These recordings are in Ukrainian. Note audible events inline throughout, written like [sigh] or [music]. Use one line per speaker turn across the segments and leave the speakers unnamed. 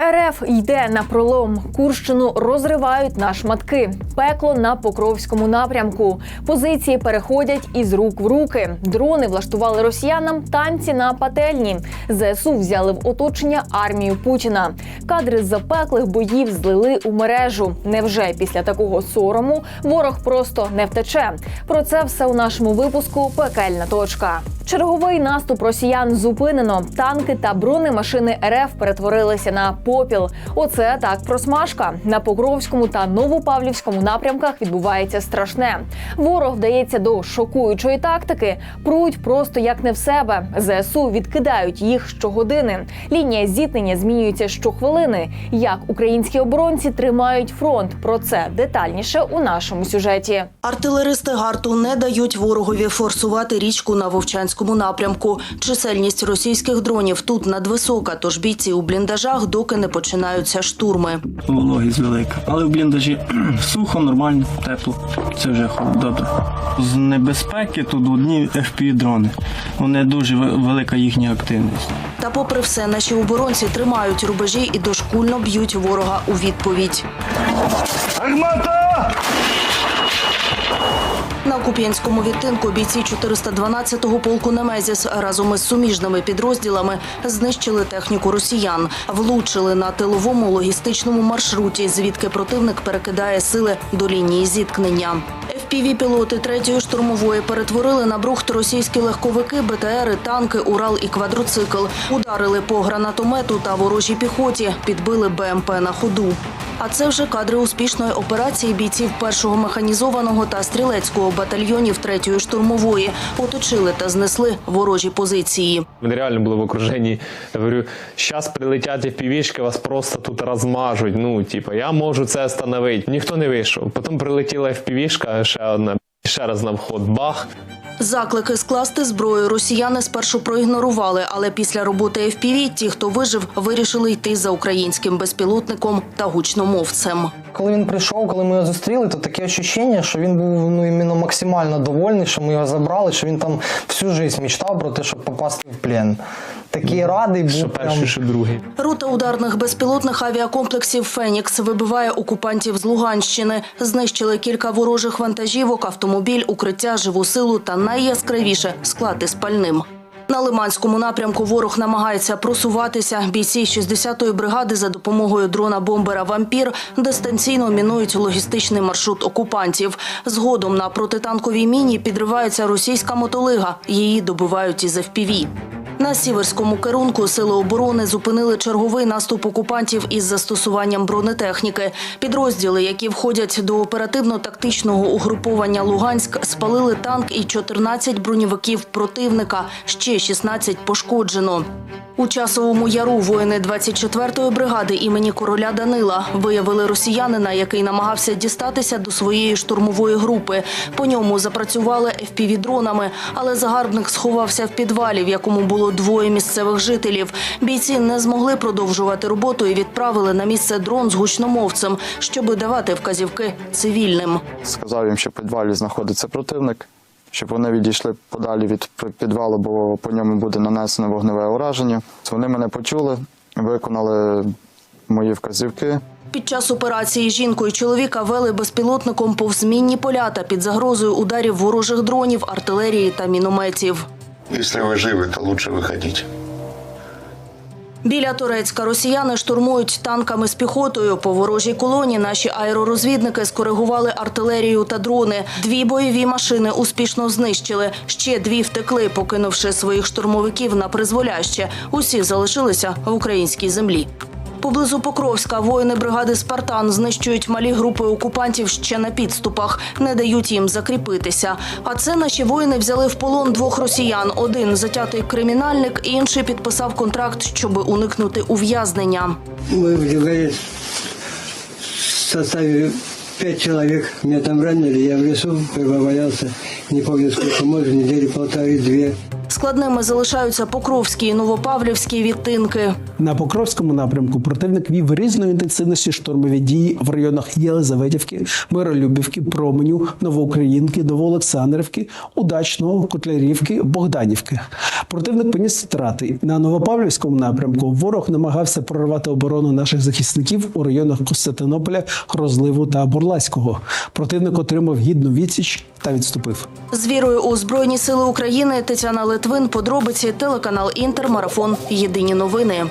РФ йде на пролом. Курщину розривають на шматки. Пекло на Покровському напрямку. Позиції переходять із рук в руки. Дрони влаштували росіянам танці на пательні. ЗСУ взяли в оточення армію Путіна. Кадри з запеклих боїв злили у мережу. Невже після такого сорому ворог просто не втече? Про це все у нашому випуску Пекельна точка. Черговий наступ росіян зупинено. Танки та бронемашини РФ перетворилися на попіл. Оце так просмажка. На Покровському та Новопавлівському напрямках відбувається страшне. Ворог вдається до шокуючої тактики. Пруть просто як не в себе. ЗСУ відкидають їх щогодини. Лінія зіткнення змінюється щохвилини. Як українські оборонці тримають фронт? Про це детальніше у нашому сюжеті.
Артилеристи гарту не дають ворогові форсувати річку на Вовчанському напрямку. Чисельність російських дронів тут надвисока, тож бійці у бліндажах, доки не починаються штурми.
Вологість велика. Але в бліндажі [clears throat] сухо, нормально, тепло. Це вже добре. З небезпеки тут одні FPV-дрони. Вони дуже велика їхня активність.
Та попри все, наші оборонці тримають рубежі і дошкульно б'ють ворога у відповідь.
Армата!
На Куп'янському відтинку бійці 412-го полку Немезіс разом із суміжними підрозділами знищили техніку росіян, влучили на тиловому логістичному маршруті, звідки противник перекидає сили до лінії зіткнення. FPV-пілоти третьої штурмової перетворили на брухт російські легковики, БТРи, танки, Урал і квадроцикл. Ударили по гранатомету та ворожій піхоті, підбили БМП на ходу. А це вже кадри успішної операції бійців першого механізованого та стрілецького батальйонів третьої штурмової. Оточили та знесли ворожі позиції.
Вони реально були в окруженні. Я говорю, зараз прилетять FPV-шки, вас просто тут розмажуть. Ну, типу, я можу це остановити. Ніхто не вийшов. Потім прилетіла в півішка ще одна, ще раз на вход, бах.
Заклики скласти зброю росіяни спершу проігнорували, але після роботи FPV ті, хто вижив, вирішили йти за українським безпілотником та гучномовцем.
Коли він прийшов, коли ми його зустріли, то таке відчуття, що він був ну іменно максимально довольний, що ми його забрали, що він там всю життя мечтав про те, щоб попасти в плен. Такий радий був.
Що перший, що другий.
Рота ударних безпілотних авіакомплексів Фенікс вибиває окупантів з Луганщини. Знищили кілька ворожих вантажівок, автомобіль, укриття, живу силу та найяскравіше склад із пальним. На Лиманському напрямку ворог намагається просуватися. Бійці 60-ї бригади за допомогою дрона-бомбера «Вампір» дистанційно мінують логістичний маршрут окупантів. Згодом на протитанковій міні підривається російська мотолига. Її добивають із FPV. На сіверському керунку сили оборони зупинили черговий наступ окупантів із застосуванням бронетехніки. Підрозділи, які входять до оперативно-тактичного угруповання Луганськ, спалили танк і 14 бронєвиків противника. Ще 16 пошкоджено. У часовому яру воїни 24-ї бригади імені короля Данила виявили росіянина, який намагався дістатися до своєї штурмової групи. По ньому запрацювали FPV-дронами, але загарбник сховався в підвалі, в якому було двоє місцевих жителів. Бійці не змогли продовжувати роботу і відправили на місце дрон з гучномовцем, щоби давати вказівки цивільним.
Сказав їм, що в підвалі знаходиться противник, щоб вони відійшли подалі від підвалу, бо по ньому буде нанесено вогневе ураження. Вони мене почули, виконали мої вказівки.
Під час операції жінку і чоловіка вели безпілотником повз мінні поля та під загрозою ударів ворожих дронів, артилерії та мінометів.
Если вы живы, то лучше выходить.
Біля Турецька росіяни штурмують танками з піхотою. По ворожій колоні наші аеророзвідники скоригували артилерію та дрони. Дві бойові машини успішно знищили. Ще дві втекли, покинувши своїх штурмовиків на призволяще. Усі залишилися в українській землі. Поблизу Покровська воїни бригади Спартан знищують малі групи окупантів ще на підступах, не дають їм закріпитися. А це наші воїни взяли в полон двох росіян. Один затятий кримінальник, інший підписав контракт, щоб уникнути ув'язнення.
Ми в составе пять человек. Меня там ранили, я в лесу побоялся. Не помню сколько, может, недели полторы-две.
Складними залишаються Покровські і Новопавлівські відтинки.
На Покровському напрямку противник вів різної інтенсивності штурмові дії в районах Єлизаветівки, Миролюбівки, Променю, Новоукраїнки, Новоолександрівки, Удачного, Котлярівки, Богданівки. Противник поніс втрати на Новопавлівському напрямку. Ворог намагався прорвати оборону наших захисників у районах Костянтинополя, Розливу та Бурласького. Противник отримав гідну відсіч та відступив.
З вірою у Збройні Сили України Тетяна Литвин, подробиці, телеканал Інтер, марафон. Єдині новини.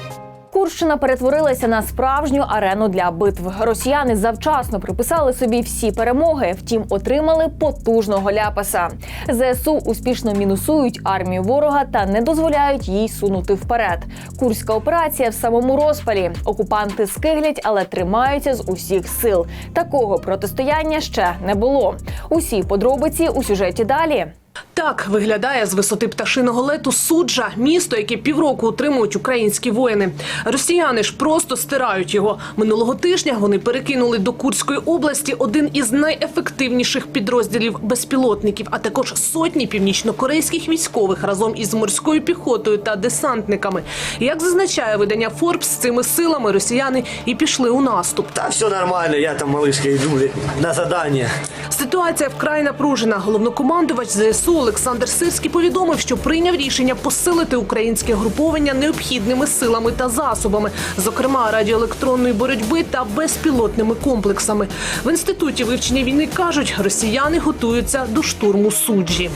Курщина перетворилася на справжню арену для битв. Росіяни завчасно приписали собі всі перемоги, втім отримали потужного ляпаса. ЗСУ успішно мінусують армію ворога та не дозволяють їй сунути вперед. Курська операція в самому розпалі. Окупанти скиглять, але тримаються з усіх сил. Такого протистояння ще не було. Усі подробиці у сюжеті далі.
Так виглядає з висоти пташиного лету суджа, місто, яке півроку утримують українські воїни. Росіяни ж просто стирають його. Минулого тижня вони перекинули до Курської області один із найефективніших підрозділів безпілотників, а також сотні північнокорейських військових разом із морською піхотою та десантниками. Як зазначає видання Форбс, з цими силами росіяни і пішли у наступ.
Да все нормально, я там, малышка, иду на задание.
Ситуація вкрай напружена. Головнокомандувач ЗСУ Олександр Сирський повідомив, що прийняв рішення посилити українське груповання необхідними силами та засобами, зокрема радіоелектронної боротьби та безпілотними комплексами. В інституті вивчення війни кажуть, росіяни готуються до штурму суджі.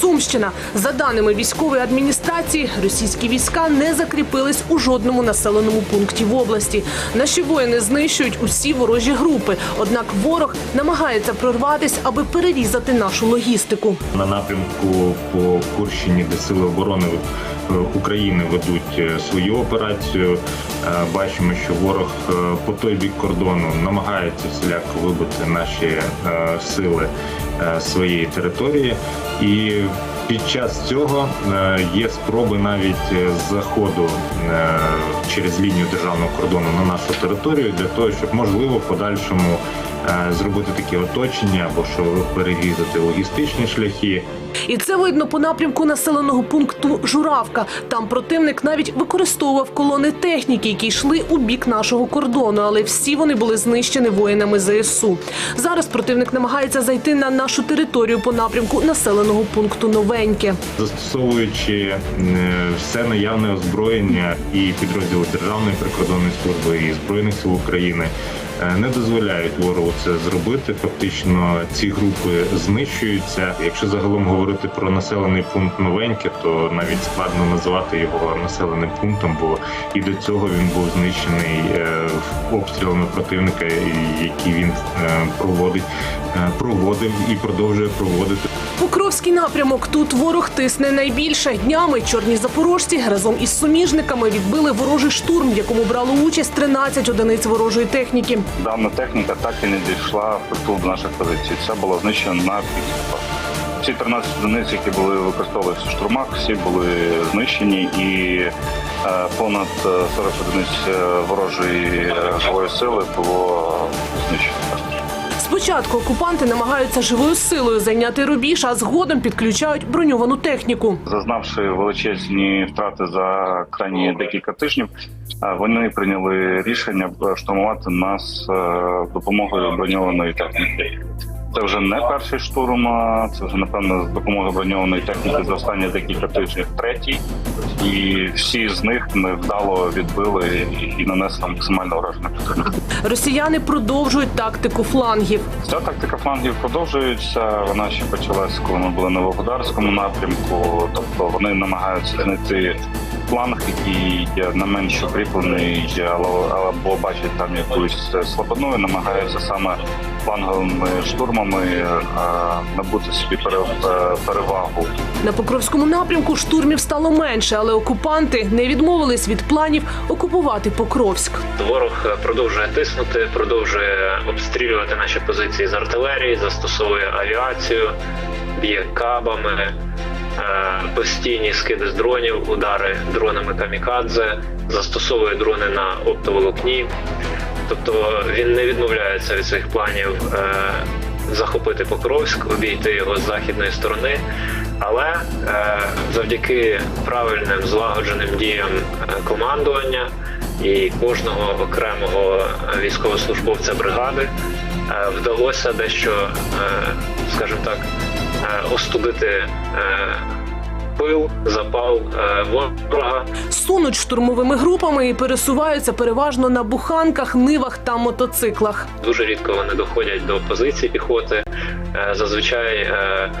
Сумщина за даними військової адміністрації, російські війська не закріпились у жодному населеному пункті в області. Наші воїни знищують усі ворожі групи. Однак ворог намагається прорватись, аби перерізати нашу логістику.
на напрямку по Курщині, де сили оборони е, України ведуть е, свою операцію. Е, Бачимо, що ворог по той бік кордону намагається всіляко вибити наші сили своєї території, і під час цього є спроби навіть заходу через лінію державного кордону на нашу територію для того, щоб можливо в подальшому зробити такі оточення або що перерізати логістичні шляхи.
І це видно по напрямку населеного пункту Журавка. Там противник навіть використовував колони техніки, які йшли у бік нашого кордону, але всі вони були знищені воїнами ЗСУ. Зараз противник намагається зайти на нашу територію по напрямку населеного пункту Новеньке.
застосовуючи е, все наявне озброєння і підрозділи Державної прикордонної служби і збройних сил України. Е, Не дозволяють ворогу це зробити. Фактично, ці групи знищуються. Якщо загалом говорити про населений пункт новеньке, то навіть складно назвати його населеним пунктом, бо і до цього він був знищений е, обстрілами противника, які він е, проводить, проводив і продовжує проводити.
Покровський напрямок тут ворог тисне найбільше. Днями чорні запорожці разом із суміжниками відбили ворожий штурм, в якому брало участь 13 одиниць ворожої техніки.
Дана техніка так і не дійшла притул до наших позицій. Це було знищено на підступах. Всі 13 одиниць, які були використовувалися в штурмах, всі були знищені і е, понад е, 40 одиниць е, ворожої е, живої сили було знищено.
Спочатку окупанти намагаються живою силою зайняти рубіж, а згодом підключають броньовану техніку.
Зазнавши величезні втрати за крайні декілька тижнів, вони прийняли рішення штурмувати нас е, допомогою броньованої техніки. Це вже не перший штурм, це вже напевно з допомогою броньованої техніки за останні декілька тижнів третій. І всі з них ми вдало відбили і- нанесли максимально враження противнику.
Росіяни продовжують тактику флангів.
Ця тактика флангів продовжується. Вона ще почалась, коли ми були на Волгодарському напрямку. Тобто вони намагаються знайти фланг, який є не менш укріплений, або бачать там якусь слабину, і намагаються саме фланговими штурмами е, набути собі е, перевагу.
На Покровському напрямку штурмів стало менше, але окупанти не відмовились від планів окупувати Покровськ.
Ворог продовжує тиснути, продовжує обстрілювати наші позиції з артилерії, застосовує авіацію, б'є кабами, е, постійні скиди з дронів, удари дронами камікадзе, застосовує дрони на оптоволокні. Тобто він не відмовляється від своїх планів е, захопити Покровськ, обійти його з західної сторони. Але е, завдяки правильним злагодженим діям е, командування і кожного окремого військовослужбовця бригади вдалося дещо, скажімо так, остудити пил, запал е, ворога.
Сунуть штурмовими групами і пересуваються переважно на буханках, нивах та мотоциклах.
Дуже рідко вони доходять до позицій піхоти. Е, Зазвичай е,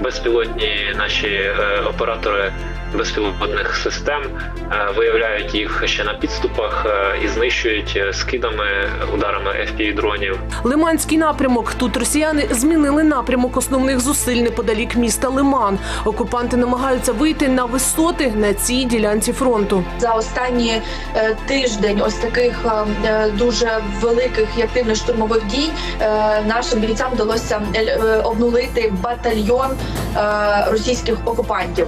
безпілотні наші оператори безпілотних систем е, виявляють їх ще на підступах е, і знищують е, скидами, ударами fpv дронів.
Лиманський напрямок. Тут росіяни змінили напрямок основних зусиль неподалік міста Лиман. Окупанти намагаються вийти на висоти на цій ділянці фронту.
за останній е, тиждень ось таких дуже великих і активних штурмових дій нашим бійцям вдалося обнулити батальйон російських окупантів.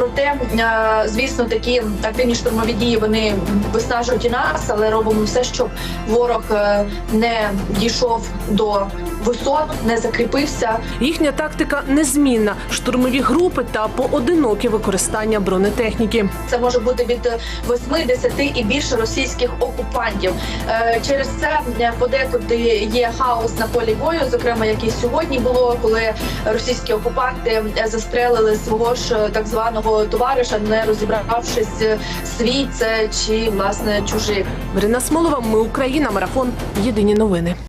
Проте, е, звісно, такі активні штурмові дії вони виснажують і нас, але робимо все, щоб ворог е, не дійшов до висот, не закріпився.
Їхня тактика незмінна: штурмові групи та поодинокі використання бронетехніки.
Це може бути від 80 і більше російських окупантів. Е, Через це е, подекуди є хаос на полі бою, зокрема, який сьогодні було, коли російські окупанти е, застрелили свого ж так званого товариша, не розібравшись свій це чи власне чужий.
Марина Смолова, ми Україна, марафон. Єдині новини.